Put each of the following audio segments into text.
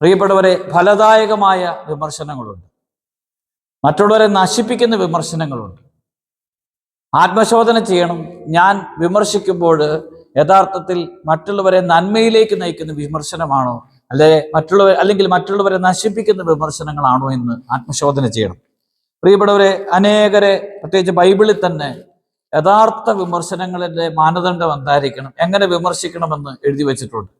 പ്രിയപ്പെട്ടവരെ ഫലദായകമായ വിമർശനങ്ങളുണ്ട്. മറ്റുള്ളവരെ നശിപ്പിക്കുന്ന വിമർശനങ്ങളുണ്ട്. ആത്മശോധന ചെയ്യണം. ഞാൻ വിമർശിക്കുമ്പോൾ യഥാർത്ഥത്തിൽ മറ്റുള്ളവരെ നന്മയിലേക്ക് നയിക്കുന്ന വിമർശനമാണോ? അല്ലെ മറ്റുള്ളവർ അല്ലെങ്കിൽ മറ്റുള്ളവരെ നശിപ്പിക്കുന്ന വിമർശനങ്ങളാണോ എന്ന് ആത്മശോധന ചെയ്യണം. പ്രിയപ്പെട്ടവരെ അനേകരെ പ്രത്യേകിച്ച് ബൈബിളിൽ തന്നെ യഥാർത്ഥ വിമർശനങ്ങളുടെ മാനദണ്ഡം എന്തായിരിക്കണം? എങ്ങനെ വിമർശിക്കണമെന്ന് എഴുതി വച്ചിട്ടുണ്ട്.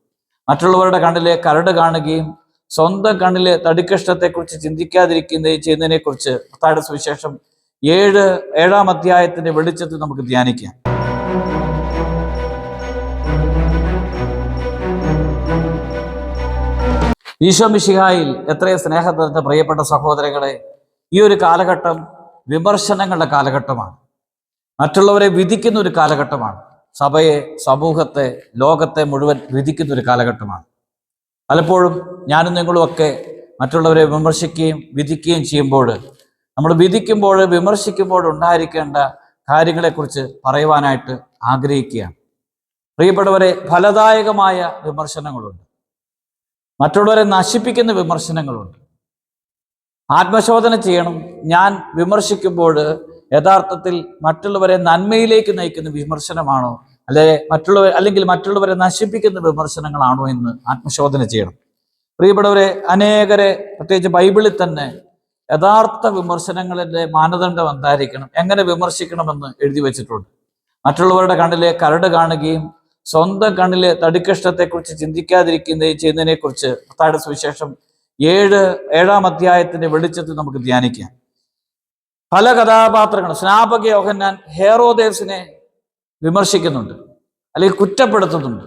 മറ്റുള്ളവരുടെ കണ്ണിലെ കരട് കാണുകയും സ്വന്തം കണ്ണിലെ തടിക്കഷ്ടത്തെക്കുറിച്ച് ചിന്തിക്കാതിരിക്കുന്ന ചെയ്യുന്നതിനെ കുറിച്ച് മത്തായുടെ സുവിശേഷം ഏഴ് ഏഴാം അധ്യായത്തിന്റെ വെളിച്ചത്തിൽ നമുക്ക് ധ്യാനിക്കാം. ഈശോ മിശിഹായിൽ എത്രയോ സ്നേഹത്തിന്റെ പ്രിയപ്പെട്ട സഹോദരങ്ങളെ ഈ ഒരു കാലഘട്ടം വിമർശനങ്ങളുടെ കാലഘട്ടമാണ്. മറ്റുള്ളവരെ വിധിക്കുന്ന ഒരു കാലഘട്ടമാണ്. സഭയെ സമൂഹത്തെ ലോകത്തെ മുഴുവൻ വിധിക്കുന്ന ഒരു കാലഘട്ടമാണ്. പലപ്പോഴും ഞാനും നിങ്ങളുമൊക്കെ മറ്റുള്ളവരെ വിമർശിക്കുകയും വിധിക്കുകയും ചെയ്യുമ്പോൾ നമ്മൾ വിധിക്കുമ്പോൾ വിമർശിക്കുമ്പോൾ ഉണ്ടായിരിക്കേണ്ട കാര്യങ്ങളെക്കുറിച്ച് പറയുവാനായിട്ട് ആഗ്രഹിക്കുകയാണ്. പ്രിയപ്പെട്ടവരെ ഫലദായകമായ വിമർശനങ്ങളുണ്ട്. മറ്റുള്ളവരെ നശിപ്പിക്കുന്ന വിമർശനങ്ങളുണ്ട്. ആത്മശോധന ചെയ്യണം. ഞാൻ വിമർശിക്കുമ്പോൾ യഥാർത്ഥത്തിൽ മറ്റുള്ളവരെ നന്മയിലേക്ക് നയിക്കുന്ന വിമർശനമാണോ അല്ലെ മറ്റുള്ളവർ അല്ലെങ്കിൽ മറ്റുള്ളവരെ നശിപ്പിക്കുന്ന വിമർശനങ്ങളാണോ എന്ന് ആത്മശോധന ചെയ്യണം. പ്രിയപ്പെട്ടവരെ അനേകരെ പ്രത്യേകിച്ച് ബൈബിളിൽ തന്നെ യഥാർത്ഥ വിമർശനങ്ങളുടെ മാനദണ്ഡം എന്തായിരിക്കണം? എങ്ങനെ വിമർശിക്കണമെന്ന് എഴുതി വെച്ചിട്ടുണ്ട്. മറ്റുള്ളവരുടെ കണ്ണിലെ കരട് കാണുകയും സ്വന്തം കണ്ണിലെ തടിക്കഷ്ടത്തെക്കുറിച്ച് ചിന്തിക്കാതിരിക്കുകയും ചെയ്യുന്നതിനെ കുറിച്ച് മത്തായുടെ സുവിശേഷം ഏഴ് ഏഴാം അധ്യായത്തിന്റെ വെളിച്ചത്തിൽ നമുക്ക് ധ്യാനിക്കാം. പല കഥാപാത്രങ്ങൾ സ്നാപക യോഹന്നാൻ ഹേറോദേവ്സിനെ വിമർശിക്കുന്നുണ്ട് അല്ലെങ്കിൽ കുറ്റപ്പെടുത്തുന്നുണ്ട്.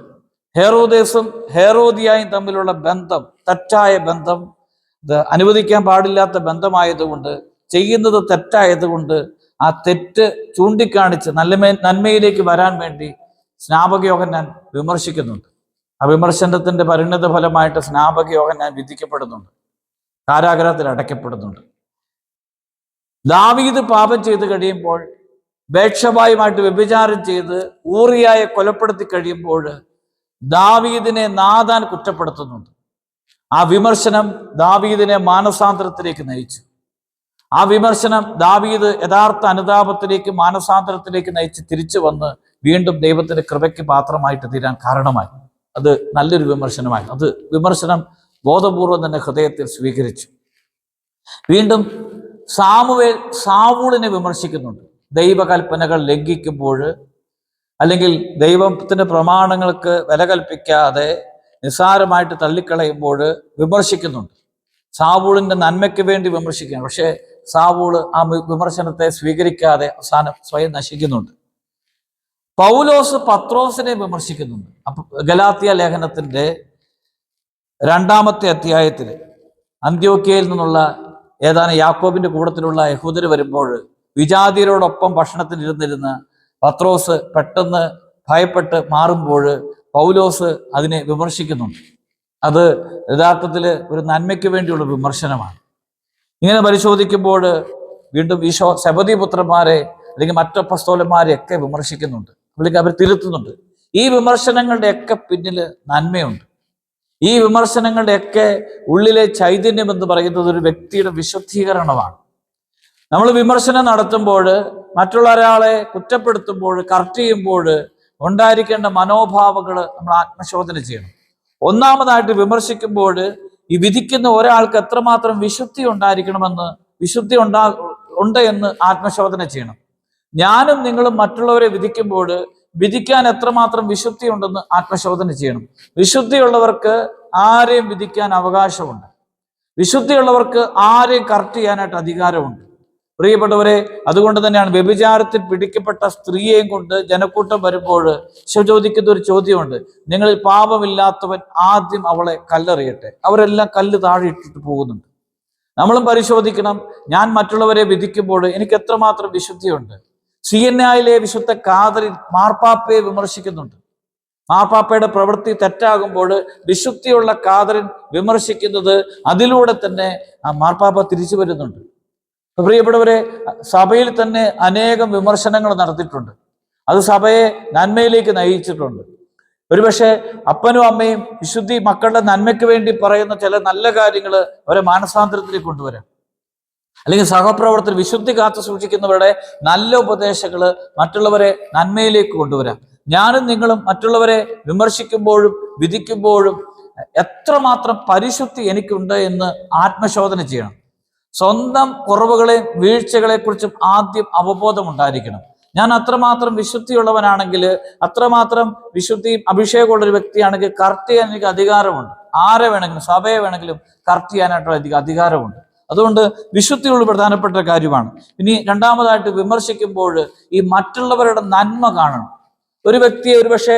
ഹേറോദേസും ഹേറോദിയായും തമ്മിലുള്ള ബന്ധം തെറ്റായ ബന്ധം അനുവദിക്കാൻ പാടില്ലാത്ത ബന്ധമായതുകൊണ്ട് ചെയ്യുന്നത് തെറ്റായതുകൊണ്ട് ആ തെറ്റ് ചൂണ്ടിക്കാണിച്ച് നല്ലമേ നന്മയിലേക്ക് വരാൻ വേണ്ടി സ്നാപക യോഹന്നാൻ വിമർശിക്കുന്നുണ്ട്. ആ വിമർശനത്തിന്റെ പരിണിത ഫലമായിട്ട് സ്നാപക യോഹന്നാൻ വിധിക്കപ്പെടുന്നുണ്ട്. കാരാഗ്രഹത്തിൽ അടയ്ക്കപ്പെടുന്നുണ്ട്. ദാവീദ് പാപം ചെയ്ത് കഴിയുമ്പോൾ ബേക്ഷബായുമായിട്ട് വ്യഭിചാരം ചെയ്ത് ഊറിയായെ കൊലപ്പെടുത്തി കഴിയുമ്പോൾ ദാവീദിനെ നാദാൻ കുറ്റപ്പെടുത്തുന്നുണ്ട്. ആ വിമർശനം ദാവീദിനെ മാനസാന്തരത്തിലേക്ക് നയിച്ചു. ആ വിമർശനം ദാവീദ് യഥാർത്ഥ അനുതാപത്തിലേക്ക് മാനസാന്തരത്തിലേക്ക് നയിച്ച് തിരിച്ചു വന്ന് വീണ്ടും ദൈവത്തിന്റെ കൃപയ്ക്ക് പാത്രമായിട്ട് തീരാൻ കാരണമായി. അത് നല്ലൊരു വിമർശനമായി. അത് വിമർശനം ബോധപൂർവം തന്നെ ഹൃദയത്തിൽ സ്വീകരിച്ചു. വീണ്ടും സാമുവേൽ സാവൂളിനെ വിമർശിക്കുന്നുണ്ട്. ദൈവകൽപ്പനകൾ ലംഘിക്കുമ്പോൾ അല്ലെങ്കിൽ ദൈവത്തിന്റെ പ്രമാണങ്ങൾക്ക് വില കൽപ്പിക്കാതെ നിസ്സാരമായിട്ട് തള്ളിക്കളയുമ്പോൾ വിമർശിക്കുന്നുണ്ട്. സാവൂളിന്റെ നന്മയ്ക്ക് വേണ്ടി വിമർശിക്കുകയാണ് പക്ഷേ സാവൂൾ ആ വിമർശനത്തെ സ്വീകരിക്കാതെ അവസാനം സ്വയം നശിക്കുന്നുണ്ട്. പൗലോസ് പത്രോസിനെ വിമർശിക്കുന്നുണ്ട്. അപ്പൊ ഗലാത്തിയ ലേഖനത്തിന്റെ രണ്ടാമത്തെ അധ്യായത്തിൽ അന്ത്യോക്കിയയിൽ നിന്നുള്ള ഏതാനും യാക്കോബിന്റെ കൂട്ടത്തിലുള്ള യഹൂദര് വരുമ്പോൾ വിജാതിയരോടൊപ്പം ഭക്ഷണത്തിനിരുന്നിരുന്ന് പത്രോസ് പെട്ടെന്ന് ഭയപ്പെട്ട് മാറുമ്പോൾ പൗലോസ് അതിനെ വിമർശിക്കുന്നുണ്ട്. അത് യഥാർത്ഥത്തിൽ ഒരു നന്മയ്ക്ക് വേണ്ടിയുള്ള വിമർശനമാണ്. ഇങ്ങനെ പരിശോധിക്കുമ്പോൾ വീണ്ടും ഈശോ ശബദി പുത്രന്മാരെ അല്ലെങ്കിൽ മറ്റപ്പസ്തോലന്മാരെ ഒക്കെ വിമർശിക്കുന്നുണ്ട്. അല്ലെങ്കിൽ അവർ തിരുത്തുന്നുണ്ട്. ഈ വിമർശനങ്ങളുടെയൊക്കെ പിന്നിൽ നന്മയുണ്ട്. ഈ വിമർശനങ്ങളുടെയൊക്കെ ഉള്ളിലെ ചൈതന്യം എന്ന് പറയുന്നത് ഒരു വ്യക്തിയുടെ വിശുദ്ധീകരണമാണ്. നമ്മൾ വിമർശനം നടത്തുമ്പോൾ മറ്റുള്ള ഒരാളെ കുറ്റപ്പെടുത്തുമ്പോൾ കറക്റ്റ് ചെയ്യുമ്പോൾ ഉണ്ടായിരിക്കേണ്ട മനോഭാവങ്ങൾ നമ്മൾ ആത്മശോധന ചെയ്യണം. ഒന്നാമതായിട്ട് വിമർശിക്കുമ്പോൾ ഈ വിധിക്കുന്ന ഒരാൾക്ക് എത്രമാത്രം വിശുദ്ധി ഉണ്ടായിരിക്കണമെന്ന് വിശുദ്ധി ഉണ്ടാ ഉണ്ട് എന്ന് ആത്മശോധന ചെയ്യണം. ഞാനും നിങ്ങളും മറ്റുള്ളവരെ വിധിക്കുമ്പോൾ വിധിക്കാൻ എത്രമാത്രം വിശുദ്ധി ഉണ്ടെന്ന് ആത്മശോധന ചെയ്യണം. വിശുദ്ധിയുള്ളവർക്ക് ആരെയും വിധിക്കാൻ അവകാശമുണ്ട്. വിശുദ്ധിയുള്ളവർക്ക് ആരെയും കറക്റ്റ് ചെയ്യാനായിട്ട് അധികാരമുണ്ട്. പ്രിയപ്പെട്ടവരെ അതുകൊണ്ട് തന്നെയാണ് വ്യഭിചാരത്തിൽ പിടിക്കപ്പെട്ട സ്ത്രീയെയും കൊണ്ട് ജനക്കൂട്ടം വരുമ്പോൾ ശിവ ചോദിക്കുന്ന ഒരു ചോദ്യമുണ്ട്. നിങ്ങളിൽ പാപമില്ലാത്തവൻ ആദ്യം അവളെ കല്ലെറിയട്ടെ. അവരെല്ലാം കല്ല് താഴെ ഇട്ടിട്ട് പോകുന്നുണ്ട്. നമ്മളും പരിശോധിക്കണം. ഞാൻ മറ്റുള്ളവരെ വിധിക്കുമ്പോൾ എനിക്ക് എത്രമാത്രം വിശുദ്ധിയുണ്ട്. സി എൻ ഐയിലെ വിശുദ്ധ കാതറിൻ മാർപ്പാപ്പയെ വിമർശിക്കുന്നുണ്ട്. മാർപ്പാപ്പയുടെ പ്രവൃത്തി തെറ്റാകുമ്പോൾ വിശുദ്ധിയുള്ള കാതറിൻ വിമർശിക്കുന്നത് അതിലൂടെ തന്നെ ആ മാർപ്പാപ്പ തിരിച്ചു വരുന്നുണ്ട്. പ്രിയപ്പെട്ടവരെ സഭയിൽ തന്നെ അനേകം വിമർശനങ്ങൾ നടത്തിയിട്ടുണ്ട്. അത് സഭയെ നന്മയിലേക്ക് നയിച്ചിട്ടുണ്ട്. ഒരുപക്ഷെ അപ്പനും അമ്മയും വിശുദ്ധി മക്കളുടെ നന്മയ്ക്ക് വേണ്ടി പറയുന്ന ചില നല്ല കാര്യങ്ങൾ അവരെ മാനസാന്തരത്തിലേക്ക് കൊണ്ടുവരാം. അല്ലെങ്കിൽ സഹപ്രവർത്തകർ വിശുദ്ധി കാത്തു സൂക്ഷിക്കുന്നവരുടെ നല്ല ഉപദേശങ്ങൾ മറ്റുള്ളവരെ നന്മയിലേക്ക് കൊണ്ടുവരാം. ഞാനും നിങ്ങളും മറ്റുള്ളവരെ വിമർശിക്കുമ്പോഴും വിധിക്കുമ്പോഴും എത്രമാത്രം പരിശുദ്ധി എനിക്കുണ്ട് എന്ന് ആത്മശോധന ചെയ്യണം. സ്വന്തം കുറവുകളെയും വീഴ്ചകളെ കുറിച്ചും ആദ്യം അവബോധം ഉണ്ടായിരിക്കണം ഞാൻ അത്രമാത്രം വിശുദ്ധിയുള്ളവനാണെങ്കിൽ അത്രമാത്രം വിശുദ്ധിയും അഭിഷേകമുള്ള ഒരു വ്യക്തിയാണെങ്കിൽ കറക്റ്റ് ചെയ്യാൻ എനിക്ക് അധികാരമുണ്ട്. ആരെ വേണമെങ്കിലും സഭയെ വേണമെങ്കിലും കറക്റ്റ് ചെയ്യാനായിട്ടുള്ള എനിക്ക് അധികാരമുണ്ട്. അതുകൊണ്ട് വിശുദ്ധിയുള്ള പ്രധാനപ്പെട്ട കാര്യമാണ്. ഇനി രണ്ടാമതായിട്ട് വിമർശിക്കുമ്പോൾ ഈ മറ്റുള്ളവരുടെ നന്മ കാണണം. ഒരു വ്യക്തിയെ ഒരുപക്ഷെ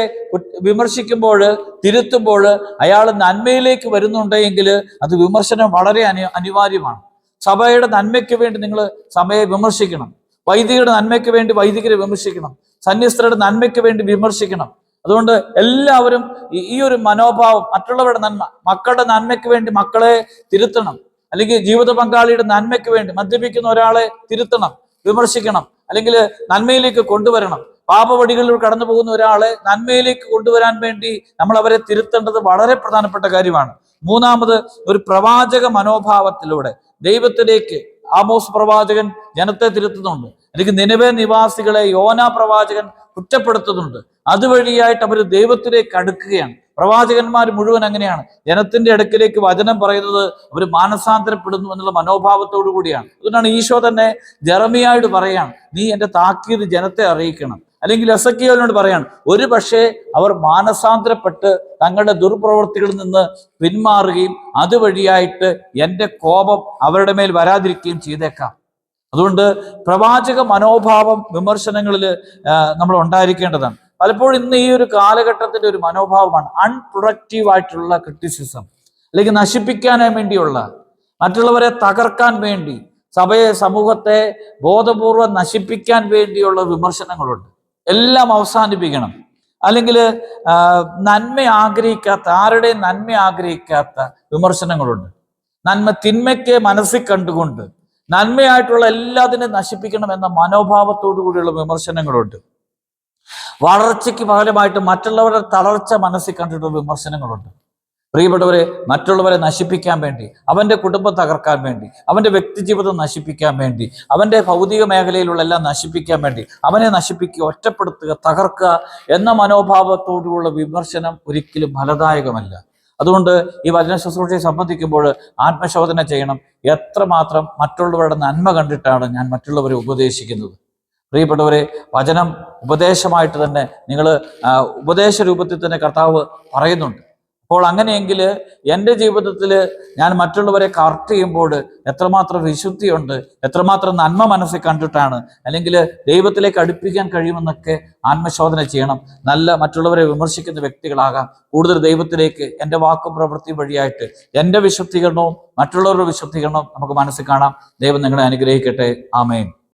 വിമർശിക്കുമ്പോൾ തിരുത്തുമ്പോൾ അയാൾ നന്മയിലേക്ക് വരുന്നുണ്ടെങ്കിൽ അത് വിമർശനം വളരെ അനി അനിവാര്യമാണ്. സഭയുടെ നന്മയ്ക്ക് വേണ്ടി നിങ്ങൾ സഭയെ വിമർശിക്കണം. വൈദികരുടെ നന്മയ്ക്ക് വേണ്ടി വൈദികരെ വിമർശിക്കണം. സന്യസ്തരുടെ നന്മയ്ക്ക് വേണ്ടി വിമർശിക്കണം. അതുകൊണ്ട് എല്ലാവരും ഈ- ഒരു മനോഭാവം മറ്റുള്ളവരുടെ നന്മ മക്കളുടെ നന്മയ്ക്ക് വേണ്ടി മക്കളെ തിരുത്തണം. അല്ലെങ്കിൽ ജീവിത പങ്കാളിയുടെ നന്മയ്ക്ക് വേണ്ടി മദ്യപിക്കുന്ന ഒരാളെ തിരുത്തണം വിമർശിക്കണം. അല്ലെങ്കിൽ നന്മയിലേക്ക് കൊണ്ടുവരണം. പാപവടികളിൽ കടന്നു പോകുന്ന ഒരാളെ നന്മയിലേക്ക് കൊണ്ടുവരാൻ വേണ്ടി നമ്മൾ അവരെ തിരുത്തേണ്ടത് വളരെ പ്രധാനപ്പെട്ട കാര്യമാണ്. മൂന്നാമത് ഒരു പ്രവാചക മനോഭാവത്തിലൂടെ. ദൈവത്തിലേക്ക് ആമോസ് പ്രവാചകൻ ജനത്തെ തിരുത്തുന്നുണ്ട്. അല്ലെങ്കിൽ നിലവെ നിവാസികളെ യോന പ്രവാചകൻ കുറ്റപ്പെടുത്തുന്നുണ്ട്. അതുവഴിയായിട്ട് അവർ ദൈവത്തിലേക്ക് അടുക്കുകയാണ്. പ്രവാചകന്മാർ മുഴുവൻ അങ്ങനെയാണ്. ജനത്തിന്റെ അടുക്കിലേക്ക് വചനം പറയുന്നത് അവർ മാനസാന്തരപ്പെടുന്നു എന്നുള്ള മനോഭാവത്തോടു കൂടിയാണ്. അതുകൊണ്ടാണ് ഈശോ തന്നെ ജറമിയായിട്ട് പറയാണ് നീ എന്റെ താക്കീത് ജനത്തെ അറിയിക്കണം. അല്ലെങ്കിൽ എസക്കിയോലിനോട് പറയാണ് ഒരു പക്ഷേ അവർ മാനസാന്തരപ്പെട്ട് തങ്ങളുടെ ദുർപ്രവൃത്തികളിൽ നിന്ന് പിന്മാറുകയും അതുവഴിയായിട്ട് എന്റെ കോപം അവരുടെ മേൽ വരാതിരിക്കുകയും ചെയ്തേക്കാം. അതുകൊണ്ട് പ്രവാചക മനോഭാവം വിമർശനങ്ങളിൽ നമ്മൾ ഉണ്ടായിരിക്കേണ്ടതാണ്. പലപ്പോഴും ഇന്ന് ഈ ഒരു കാലഘട്ടത്തിന്റെ ഒരു മനോഭാവമാണ് അൺപ്രൊഡക്റ്റീവ് ആയിട്ടുള്ള ക്രിറ്റിസിസം അല്ലെങ്കിൽ നശിപ്പിക്കാൻ വേണ്ടിയുള്ള മറ്റുള്ളവരെ തകർക്കാൻ വേണ്ടി സഭയെ സമൂഹത്തെ ബോധപൂർവം നശിപ്പിക്കാൻ വേണ്ടിയുള്ള വിമർശനങ്ങളുണ്ട്. എല്ലാം അവസാനിപ്പിക്കണം. അല്ലെങ്കിൽ നന്മ ആഗ്രഹിക്കാത്ത ആരുടെയും നന്മ ആഗ്രഹിക്കാത്ത വിമർശനങ്ങളുണ്ട്. നന്മ തിന്മയ്ക്ക് മനസ്സിൽ കണ്ടുകൊണ്ട് നന്മയായിട്ടുള്ള എല്ലാത്തിനും നശിപ്പിക്കണം എന്ന മനോഭാവത്തോടു കൂടിയുള്ള വിമർശനങ്ങളുണ്ട്. വളർച്ചയ്ക്ക് പകരമായിട്ട് മറ്റുള്ളവരുടെ തളർച്ച മനസ്സിൽ കണ്ടിട്ടുള്ള വിമർശനങ്ങളുണ്ട്. പ്രിയപ്പെട്ടവരെ മറ്റുള്ളവരെ നശിപ്പിക്കാൻ വേണ്ടി അവന്റെ കുടുംബം തകർക്കാൻ വേണ്ടി അവന്റെ വ്യക്തിജീവിതം നശിപ്പിക്കാൻ വേണ്ടി അവന്റെ ഭൗതിക മേഖലയിലുള്ള എല്ലാം നശിപ്പിക്കാൻ വേണ്ടി അവനെ നശിപ്പിക്കുക ഒറ്റപ്പെടുത്തുക തകർക്കുക എന്ന മനോഭാവത്തോടുള്ള വിമർശനം ഒരിക്കലും ഫലദായകമല്ല. അതുകൊണ്ട് ഈ വചന ശുശ്രൂഷയെ സംബന്ധിക്കുമ്പോൾ ആത്മശോധന ചെയ്യണം. എത്രമാത്രം മറ്റുള്ളവരുടെ നന്മ കണ്ടിട്ടാണ് ഞാൻ മറ്റുള്ളവരെ ഉപദേശിക്കുന്നത്. പ്രിയപ്പെട്ടവരെ വചനം ഉപദേശമായിട്ട് തന്നെ നിങ്ങൾ ഉപദേശ രൂപത്തിൽ തന്നെ കർത്താവ് പറയുന്നുണ്ട്. അപ്പോൾ അങ്ങനെയെങ്കിൽ എന്റെ ജീവിതത്തിൽ ഞാൻ മറ്റുള്ളവരെ കറക്റ്റ് ചെയ്യുമ്പോൾ എത്രമാത്രം വിശുദ്ധിയുണ്ട് എത്രമാത്രം നന്മ മനസ്സിൽ കണ്ടിട്ടാണ് അല്ലെങ്കിൽ ദൈവത്തിലേക്ക് അടുപ്പിക്കാൻ കഴിയുമെന്നൊക്കെ ആത്മശോധന ചെയ്യണം. നല്ല മറ്റുള്ളവരെ വിമർശിക്കുന്ന വ്യക്തികളാകാം. കൂടുതൽ ദൈവത്തിലേക്ക് എന്റെ വാക്കും പ്രവൃത്തി വഴിയായിട്ട് എന്റെ വിശുദ്ധീകരണവും മറ്റുള്ളവരുടെ വിശുദ്ധീകരണവും നമുക്ക് മനസ്സിൽ കാണാം. ദൈവം നിങ്ങളെ അനുഗ്രഹിക്കട്ടെ. ആമേൻ.